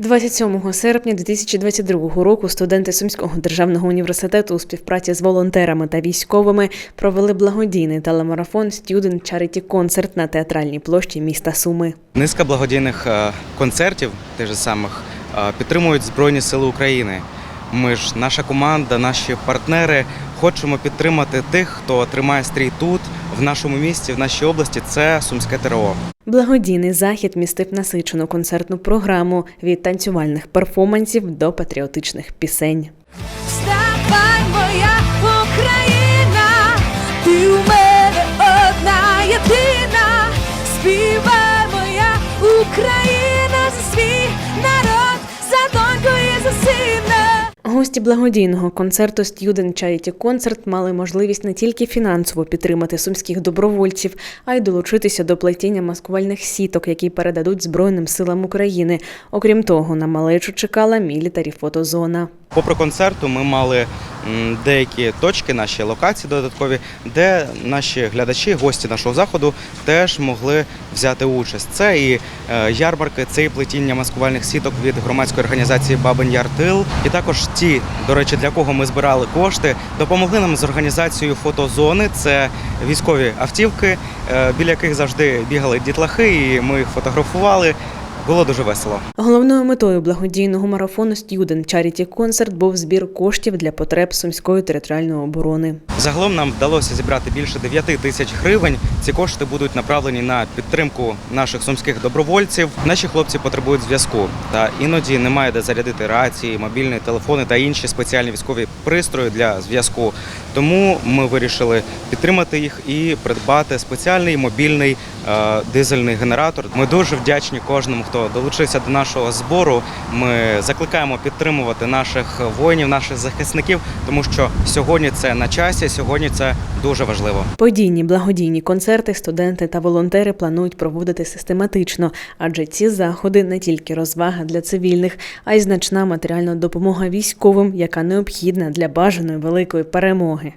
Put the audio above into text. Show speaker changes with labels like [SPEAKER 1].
[SPEAKER 1] 27 серпня 2022 року студенти Сумського державного університету у співпраці з волонтерами та військовими провели благодійний телемарафон Student Charity Concert на театральній площі міста Суми.
[SPEAKER 2] Низка благодійних е, концертів, тих же самих, е, підтримують Збройні Сили України. Ми ж, наша команда, наші партнери хочемо підтримати тих, хто тримає стрій тут, в нашому місті, в нашій області. Це Сумське ТРО.
[SPEAKER 1] Благодійний захід містив насичену концертну програму від танцювальних перформансів до патріотичних пісень.
[SPEAKER 3] Вставай, моя Україна, ти у мене одна єдина, співай,
[SPEAKER 1] Гості благодійного концерту Student Charity Concert мали можливість не тільки фінансово підтримати сумських добровольців, а й долучитися до плетіння маскувальних сіток, які передадуть Збройним силам України. Окрім того, на малечу чекала мілітарі фотозона.
[SPEAKER 2] Попри концерту, ми мали деякі точки, наші локації додаткові, де наші глядачі, гості нашого заходу теж могли взяти участь. Це і е, ярмарки, це і плетіння маскувальних сіток від громадської організації Бабин Яр Тил. І також ті, до речі, для кого ми збирали кошти, допомогли нам з організацією фотозони. Це військові автівки, е, біля яких завжди бігали дітлахи, і ми їх фотографували. Було дуже весело.
[SPEAKER 1] Головною метою благодійного марафону Student Charity Concert був збір коштів для потреб сумської територіальної оборони.
[SPEAKER 2] Загалом нам вдалося зібрати більше 9 тисяч гривень. Ці кошти будуть направлені на підтримку наших сумських добровольців. Наші хлопці потребують зв'язку, та іноді немає де зарядити рації, мобільні телефони та інші спеціальні військові пристрої для зв'язку. Тому ми вирішили підтримати їх і придбати спеціальний мобільний дизельний генератор. Ми дуже вдячні кожному, хто долучився до нашого збору. Ми закликаємо підтримувати наших воїнів, наших захисників, тому що сьогодні це на часі, сьогодні це дуже важливо.
[SPEAKER 1] Подійні благодійні концерти студенти та волонтери планують проводити систематично, адже ці заходи не тільки розвага для цивільних, а й значна матеріальна допомога військовим, яка необхідна для бажаної великої перемоги.